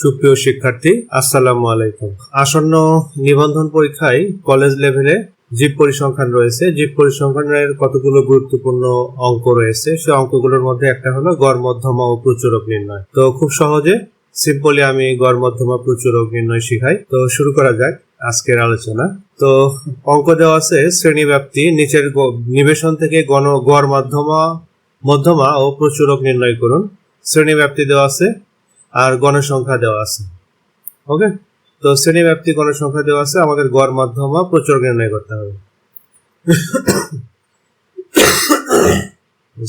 সুপ্রিয় শিক্ষার্থী, আসসালামু আলাইকুম। আসন্ন নিবন্ধন পরীক্ষায় কলেজ লেভেলে জীব পরিসংখ্যান রয়েছে। জীব পরিসংখ্যানের কতগুলো গুরুত্বপূর্ণ অঙ্ক রয়েছে? সেই অঙ্কগুলোর মধ্যে একটা হলো গড়, মধ্যমা ও প্রচুরক নির্ণয়। তো খুব সহজে সিম্পলি আমি গড়, মধ্যমা, প্রচুরক নির্ণয় শিখাই। তো শুরু করা যাক আজকের আলোচনা। তো অঙ্ক দেওয়া আছে শ্রেণীব্যাপ্তি, নিচের নিবেশন থেকে গণ, গড়, মাধ্যমা, মধ্যমা ও প্রচুরক নির্ণয় করুন। শ্রেণীব্যাপ্তি দেওয়া আছে আর গণসংখ্যা দেওয়া আছে। ওকে? তো শ্রেণি ব্যাপ্তি গণসংখ্যা দেওয়া আছে, আমাদের গড় মাধ্যমা প্রচুর নির্ণয় করতে হবে।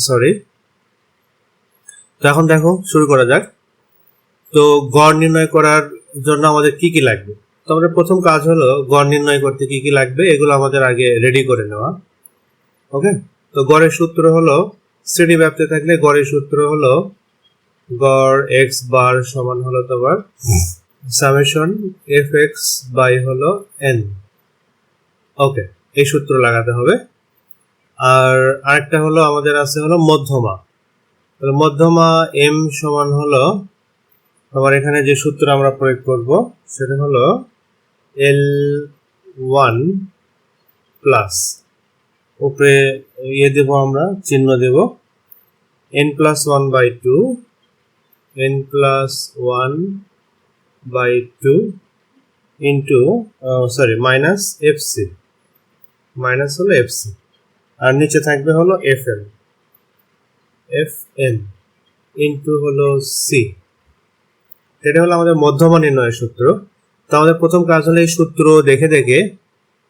সরি তো এখন দেখো, শুরু করা যাক। তো গড় নির্ণয় করার জন্য আমাদের কি কি লাগবে? তো আমাদের প্রথম কাজ হলো গড় নির্ণয় করতে কি কি লাগবে, এগুলো আমাদের আগে রেডি করে নেওয়া। ওকে? তো গড়ের সূত্র হলো শ্রেণি থাকলে গড়ের সূত্র হলো গড় এক্স বার সমান হলো তোমার সামেশন এফ এক্স বাই হলো এন। ওকে এই সূত্র লাগাতে হবে। আর আরেকটা হলো আমাদের আছে হলো মধ্যমা। তাহলে মধ্যমা এম সমান হলো তোমার এখানে যে সূত্র আমরা প্রয়োগ করব সেটা হলো এল ওয়ান প্লাস উপরে ইয়ে দেবো আমরা চিহ্ন দেব N plus one by two n plus 1 by 2 into sorry, minus fc minus হলো fc আর নিচে থাকবে হলো fm fm ইন্টু হলো c. এটা হলো আমাদের মধ্যমা নির্ণয়ের সূত্র। তো আমাদের প্রথম কাজ হলো এই সূত্র দেখে দেখে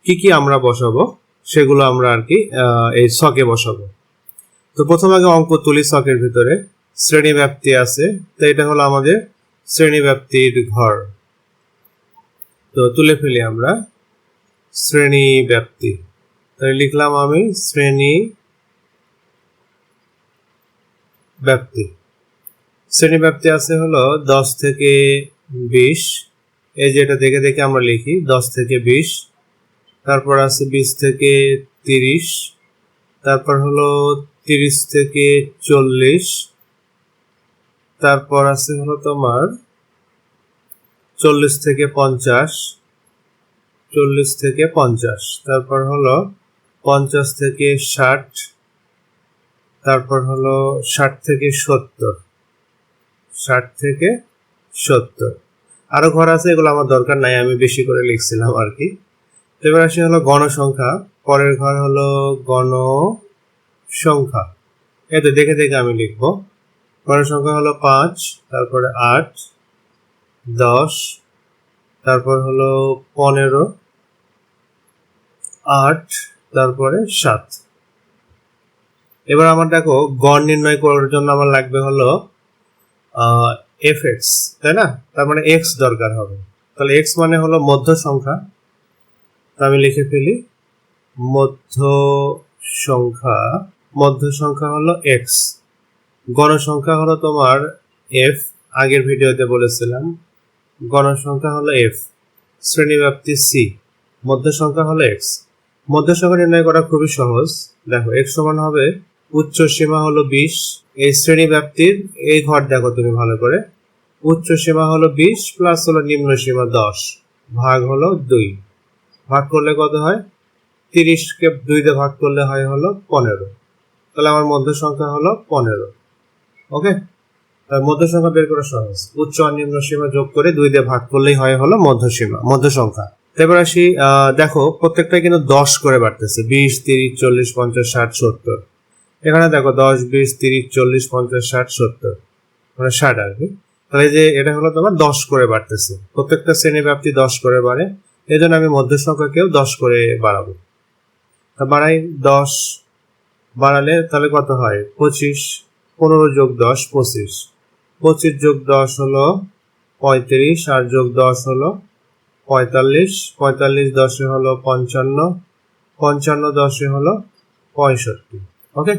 কি কি আমরা বসাবো, সেগুলো আমরা আর কি এই ছকে বসাবো। তো প্রথম আগে অঙ্ক তুলি ছকের ভিতরে। শ্রেণি ব্যাপ্তি আছে, তো এটা হলো আমাদের শ্রেণি ব্যাপ্তির ঘর। তো তুলে ফেলি আমরা শ্রেণি ব্যাপ্তি তাহলে লিখলাম আমি শ্রেণি ব্যাপ্তি শ্রেণি ব্যাপ্তি আছে হলো দশ থেকে বিশ, এই যে এটা দেখে দেখে আমরা লিখি, দশ থেকে বিশ, তারপর আছে বিশ থেকে তিরিশ, তারপর হলো তিরিশ থেকে চল্লিশ তারপর আছে হলো তোমার চল্লিশ থেকে পঞ্চাশ, চল্লিশ থেকে পঞ্চাশ, তারপর হলো পঞ্চাশ থেকে ষাট, তারপর হলো ষাট থেকে সত্তর, ষাট থেকে সত্তর। আরও ঘর আছে, এগুলো আমার দরকার নাই, আমি বেশি করে লিখছিলাম আর কি। এবার আসি হলো গণসংখ্যা, পরের ঘর হলো গণ সংখ্যা এই তো দেখে দেখে আমি লিখব। গণসংখ্যা হলো পাঁচ, তারপরে আট, দশ, তারপর হলো পনেরো, আট, তারপরে সাত। এবার আমার দেখো, গড় নির্ণয় করার জন্য আমার লাগবে হলো এফ এক্স তাই না? তার মানে এক্স দরকার হবে। তাহলে এক্স মানে হলো মধ্য সংখ্যা। তা আমি লিখে ফেলি, মধ্য সংখ্যা মধ্য সংখ্যা হলো এক্স গণসংখ্যা হলো তোমার এফ আগের ভিডিওতে বলেছিলাম। গণসংখ্যা হলো এফ শ্রেণীব্যাপ্তি সি মধ্য সংখ্যা হলো এক্স মধ্য সংখ্যা নির্ণয় করা খুবই সহজ। দেখো এক্স সমান হবে, উচ্চ সীমা হলো বিশ। এই শ্রেণি ব্যাপ্তির এই ঘর দেখো তুমি ভালো করে। উচ্চ সীমা হলো বিশ প্লাস হলো নিম্ন সীমা দশ। ভাগ হলো দুই। ভাগ করলে কত হয়? তিরিশকে দুই দিয়ে ভাগ করলে হয় হলো পনেরো। তাহলে আমার মধ্য সংখ্যা হলো পনেরো। ওকে মধ্য সংখ্যা বের করা সহজ উচ্চ আর নিম্ন সীমা যোগ করে দুই দিয়ে ভাগ করলেই হয় হলো মধ্য সীমা মধ্য সংখ্যা এবার আসি দেখো প্রত্যেকটা কিন্তু দশ করে বাড়তেছে। বিশ, তিরিশ, চল্লিশ, পঞ্চাশ, ষাট, সত্তর। এখানে দেখো, দশ, বিশ, তিরিশ, চল্লিশ, পঞ্চাশ, ষাট, সত্তর। মানে ষাট আর কি। তাহলে যে এটা হলো তোমার দশ করে বাড়তেছে। প্রত্যেকটা শ্রেণি ব্যাপ্তি দশ করে বাড়ে। এই জন্য আমি মধ্য সংখ্যাকেও দশ করে বাড়াবো। বাড়াই দশ বাড়ালে তাহলে কত হয়? পঁচিশ পনেরো যোগ দশ, পঁচিশ। পঁচিশ যোগ দশ হলো পঁয়ত্রিশ আর যোগ দশ হলো পঁয়তাল্লিশ। পঁয়তাল্লিশ দশে হলো পঞ্চান্ন। পঞ্চান্ন দশে হলো পঁয়ষট্টি। ওকে?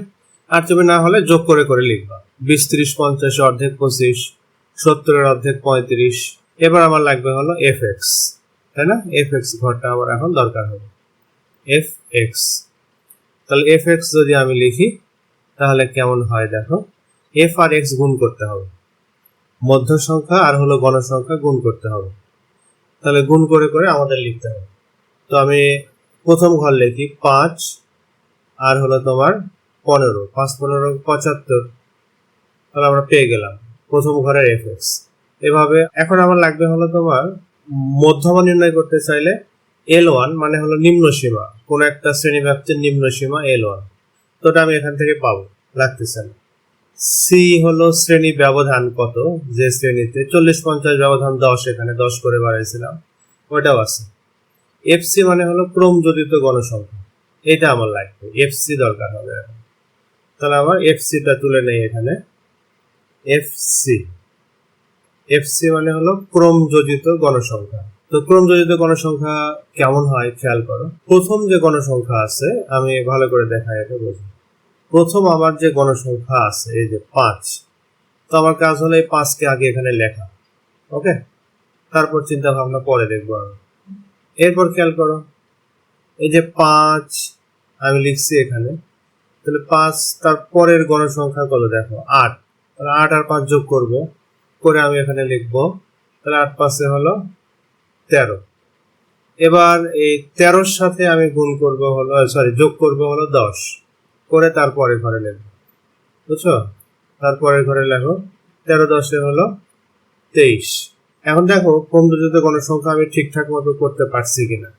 আর তুমি না হলে যোগ করে করে লিখবা। বিশ, ত্রিশ, পঞ্চাশ, অর্ধেক পঁচিশ, সত্তরের অর্ধেক পঁয়ত্রিশ। এবার আমার লাগবে হলো এফ এক্স। তাই না? এফ এক্স ঘরটা আমার এখন দরকার হবে। F X. তাহলে এফ এক্স যদি আমি লিখি তাহলে কেমন হয় দেখো? এফ আর এক্স গুণ করতে হবে। মধ্য সংখ্যা আর হলো গণসংখ্যা গুণ করতে হবে। তাহলে গুণ করে করে আমাদের লিখতে হবে। তো আমি প্রথম ঘর লিখি পাঁচ, আর হলো তোমার পনেরো। পাঁচ, পনেরো, পঁচাত্তর। তাহলে আমরা পেয়ে গেলাম। প্রথম ঘরের এফ এক্স এভাবে এখন আমার লাগবে হলো তোমার মধ্যমা নির্ণয় করতে চাইলে এল ওয়ান মানে হলো নিম্ন সীমা। কোনো একটা শ্রেণি ব্যাপ্তির নিম্ন সীমা এল ওয়ান তো ওটা আমি এখান থেকে পাবো, লাগতেছে না। সি হলো শ্রেণি ব্যবধান কত? যে শ্রেণীতে চল্লিশ পঞ্চাশ ব্যবধান দশ এখানে দশ করে বাড়াইছিলাম ওটাও আছে। এফসি মানে হলো ক্রমযোজিত গণসংখ্যা, এটা আমার লাগবে এফসি দরকার হবে তাহলে আমার এফসিটা তুলে নেই এখানে। এফসি এফসি মানে হলো ক্রমযোজিত গণসংখ্যা। তো ক্রমযোজিত গণসংখ্যা কেমন হয়? খেয়াল করো। প্রথম যে গণসংখ্যা আছে, আমি ভালো করে দেখাই, এটা বুঝি প্রথম আমার যে গণসংখ্যা আছে, এই যে পাঁচ, তো আমার কাজ হলো এই পাঁচকে আগে এখানে লেখা, ওকে? তারপর চিন্তা ভাবনা পরে দেখব আমি। এরপর খেয়াল করো, এই যে পাঁচ, আমি লিখছি এখানে, তাহলে পাঁচ তার পরের গণসংখ্যা কত দেখো? আট। তাহলে আট আর পাঁচ যোগ করব, করে আমি এখানে লিখব, তাহলে আট পাঁচে হলো তেরো। এবার এই তেরোর সাথে আমি গুণ করব হলো সরি যোগ করব হলো দশ। করে তারপরে ঘরে লিখব বুঝছ? তারপরের ঘরে লেখো। তেরো দশে হলো তেইশ। এখন দেখো ক্রমযোজিত গণসংখ্যা আমি ঠিকঠাক মতো করতে পারছি কিনা।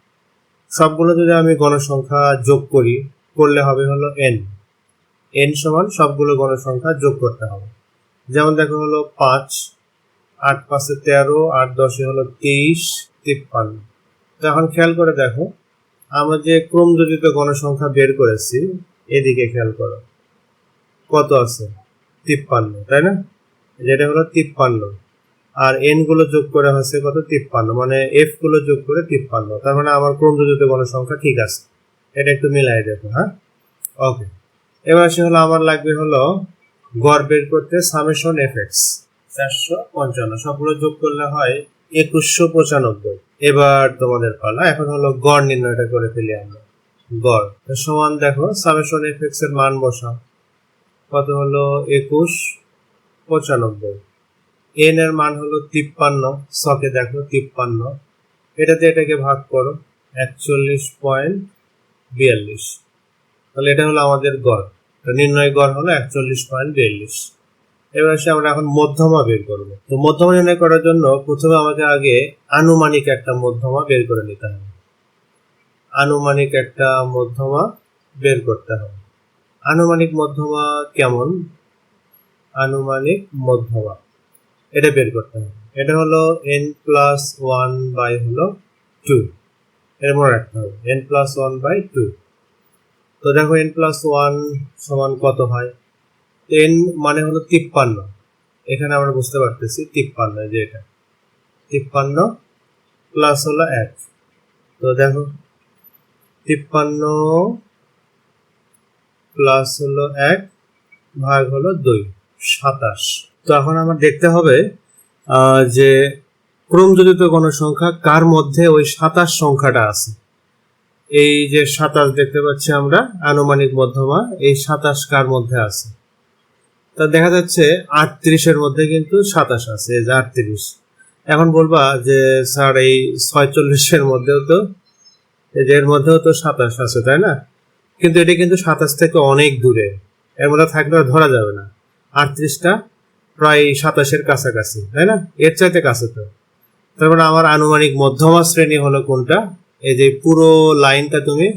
সবগুলো যদি আমি গণসংখ্যা যোগ করি, করলে হবে হলো এন এন সমান সবগুলো গণসংখ্যা যোগ করতে হবে। যেমন দেখো হলো পাঁচ, আট পাঁচে তেরো, আট দশে হলো তেইশ, তিপ্পান্ন। তো এখন খেয়াল করে দেখো, আমরা যে ক্রমযোজিত গণসংখ্যা বের করেছি এদিকে খেয়াল করো। কত আছে? তিপ্পান্ন, তাই না? যেটা হলো তিপ্পান্ন। আর এনগুলো যোগ করে হচ্ছে কত? তিপ্পান্ন। মানে এফগুলো যোগ করে তিপ্পান্ন। তার মানে আমার ক্রমযোজিত গণসংখ্যা ঠিক আছে। এটা একটু মিলাই দেখো হ্যাঁ? ওকে এবার সে হলো আমার লাগবে হলো গড় বের করতে সামেশন এফেক্স চারশো পঞ্চান্ন। সবগুলো যোগ করলে হয় একুশশো পঁচানব্বই। এবার তোমাদের পালা। এখন হলো গড় নির্ণয়টা করে ফেলি আমরা। গড়। সমান দেখো সামেশন এফেক্স এর মান বসাও কত হলো? একুশ, পঁচানব্বই। এন এর মান হলো তিপ্পান্ন শকে দেখো, তিপ্পান্ন। এটাতে এটাকে ভাগ করো, একচল্লিশ পয়েন্ট বিয়াল্লিশ। তাহলে এটা হলো আমাদের গড়। তো নির্ণয় গড় হলো একচল্লিশ পয়েন্ট বিয়াল্লিশ। এবার এসে আমরা এখন মধ্যমা বের করব। তো মধ্যমা নির্ণয় করার জন্য প্রথমে আমাকে আগে আনুমানিক একটা মধ্যমা বের করে নিতে হবে। আনুমানিক একটা মধ্যমা বের করতে হবে। আনুমানিক মধ্যমা কেমন? আনুমানিক মধ্যমা। এটা বের করতে হবে। এটা হলো এন প্লাস ওয়ান বাই হলো টু এর মনে রাখতে হবে। N plus one by two তো দেখো এন প্লাস ওয়ান সমান কত হয়? এন মানে হলো তিপ্পান্ন। এখানে আমরা বুঝতে পারতেছি তিপ্পান্ন যে এটা। তিপ্পান্ন প্লাস হলো এক। তো দেখো তিপ্পান্ন প্লাস হলো এক, ভাগ হলো দুই, সাতাশ। তো এখন আমার দেখতে হবে যে ক্রমযোজিত গণসংখ্যা কার মধ্যে ওই সাতাশ সংখ্যাটা আছে। এই যে সাতাশ দেখতে পাচ্ছি আমরা, আনুমানিক মধ্যমা, এই সাতাশ কার মধ্যে আছে? তা দেখা যাচ্ছে আটত্রিশের মধ্যে কিন্তু সাতাশ আছে আটত্রিশ। এখন বলবা যে স্যার এই ছয়চল্লিশের মধ্যেও তো এর মধ্যেও তো সাতাশ আছে, তাই না? কিন্তু এটি কিন্তু সাতাশ থেকে অনেক দূরে। এর মধ্যে থাকলে ধরা যাবে না। আটত্রিশটা প্রায় সাতাশের কাছাকাছি, তাই না? এর চাইতে কাছে তো। তারপরে আমার আনুমানিক মধ্যমা শ্রেণি হলো কোনটা? এই যে পুরো লাইনটা তুমি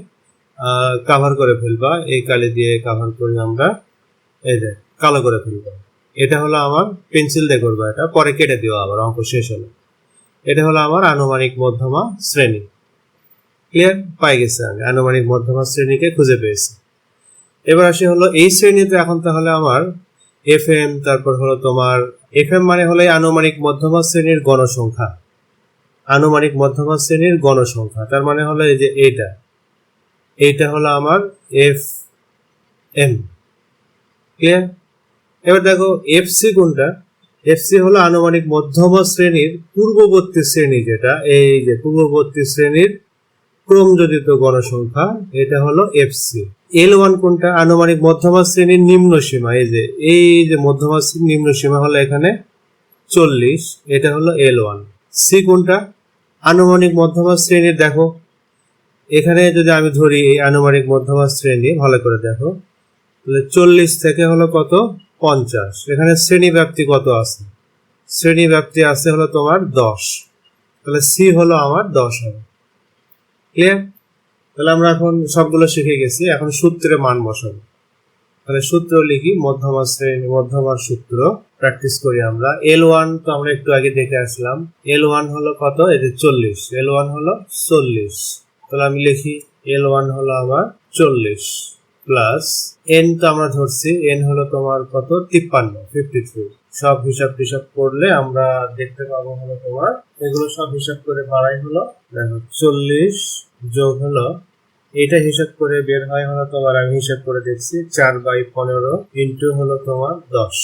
কাভার করে ফেলবা। এই কালি দিয়ে কাভার করে আমরা, এই যে কালো করে ফেলবা। এটা হলো আমার পেন্সিল দিয়ে করব এটা। পরে কেটে দিও আবার অঙ্ক শেষ হলো। এটা হলো আমার আনুমানিক মধ্যমা শ্রেণি। ক্লিয়ার পাই গেছে আমি আনুমানিক মধ্যমা শ্রেণীকে খুঁজে পেয়েছি। এবার আসি হলো এই শ্রেণীতে, এখন তাহলে আমার এফ এম তারপর হলো তোমার এফ এম মানে হলো আনুমানিক মধ্যমা শ্রেণির গণসংখ্যা। আনুমানিক মধ্যমা শ্রেণির গণসংখ্যা, তার মানে হলো এই যে এইটা। এইটা হলো আমার এফ এম ক্লিয়ার এবার দেখো এফ সি কোনটা? এফ সি হলো আনুমানিক মধ্যমা শ্রেণির পূর্ববর্তী শ্রেণি যেটা, এই যে পূর্ববর্তী শ্রেণির ক্রমযোজিত গণসংখ্যা, এটা হলো এফ সি এল ওয়ান কোনটা? আনুমানিক মধ্যমা শ্রেণির নিম্ন সীমা, এই যে এই যে মধ্যমা শ্রেণির নিম্ন সীমা হলো এখানে চল্লিশ, এটা হলো এল ওয়ান সি কোনটা? আনুমানিক মধ্যমা শ্রেণির, দেখো। এখানে যদি আমি ধরি এই আনুমানিক মধ্যমা শ্রেণি, ভালো করে দেখো। তাহলে চল্লিশ থেকে হলো কত? পঞ্চাশ। এখানে শ্রেণি ব্যাপ্তি কত আছে? শ্রেণি ব্যাপ্তি আছে হলো তোমার দশ। তাহলে সি হলো আমার দশ হবে। ক্লিয়ার তাহলে আমরা এখন সবগুলো শিখে গেছি। এখন সূত্রে মান বসাবো। তাহলে সূত্র লিখি, মধ্যমা শ্রেণি মধ্যমার সূত্র। প্র্যাকটিস করি আমরা। এল ওয়ান তো আমরা একটু আগে দেখে আসলাম। এল ওয়ান হলো কত? যে চল্লিশ। এল ওয়ান হলো চল্লিশ। তাহলে আমি লিখি এল ওয়ান হলো আমার চল্লিশ প্লাস এন তো আমরা ধরছি। এন হলো তোমার কত? তিপ্পান্ন ফিফটি থ্রি সব হিসাব টিসাব করলে আমরা দেখতে পাবো হলো তোমার, এগুলো সব হিসাব করে বাড়াই হলো, দেখো, চল্লিশ যোগ হলো এটা হিসাব করে বের হয় হলো তোমার, আমি হিসাব করে দেখছি, চার বাই পনেরো ইন্টু হলো তোমার দশ,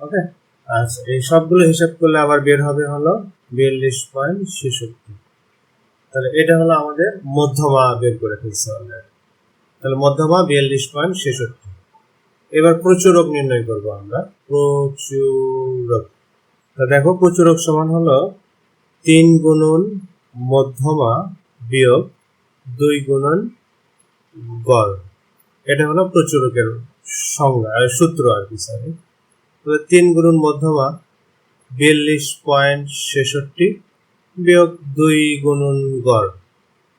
ওকে? আচ্ছা এই সবগুলো হিসাব করলে আবার বের হবে হলো বিয়াল্লিশ পয়েন্ট ছেষট্টি, তাহলে এটা হলো আমাদের মধ্যমা বের করে ফেলছে অলরেডি তাহলে মধ্যমা বিয়াল্লিশ পয়েন্ট ছেষট্টি এবার প্রচুরক নির্ণয় করব আমরা। প্রচুরক তা দেখো প্রচুরক সমান হলো তিন গুণন মধ্যমা বিয়োগ দুই গুণন গড়। এটা হলো প্রচুরকের সংজ্ঞা সূত্র আর কি তাহলে তিন গুণন মধ্যমা বিয়াল্লিশ পয়েন্ট ছেষট্টি বিয়োগ দুই গুণন গড়।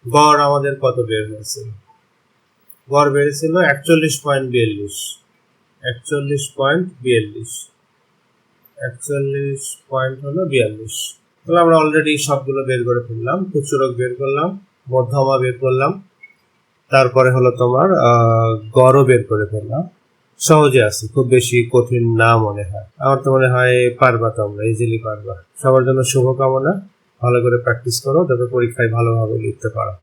গড় আমাদের কত বের হয়েছে? গড় বেড়েছিল একচল্লিশ পয়েন্ট বিয়াল্লিশ। একচল্লিশ পয়েন্ট বিয়াল্লিশ। একচল্লিশ পয়েন্ট হলো বিয়াল্লিশ। তাহলে আমরা অলরেডি সবগুলো বের করে ফেললাম প্রচুরক বের করলাম, মধ্যমা বের করলাম, তারপরে হলো তোমার গড়ও বের করে ফেললাম। সহজে আছে, খুব বেশি কঠিন না মনে হয়। আমার তো মনে হয় পারবা তোমরা ইজিলি পারবা। সবার জন্য শুভকামনা, ভালো করে প্র্যাকটিস করো তবে পরীক্ষায় ভালোভাবে লিখতে পারো।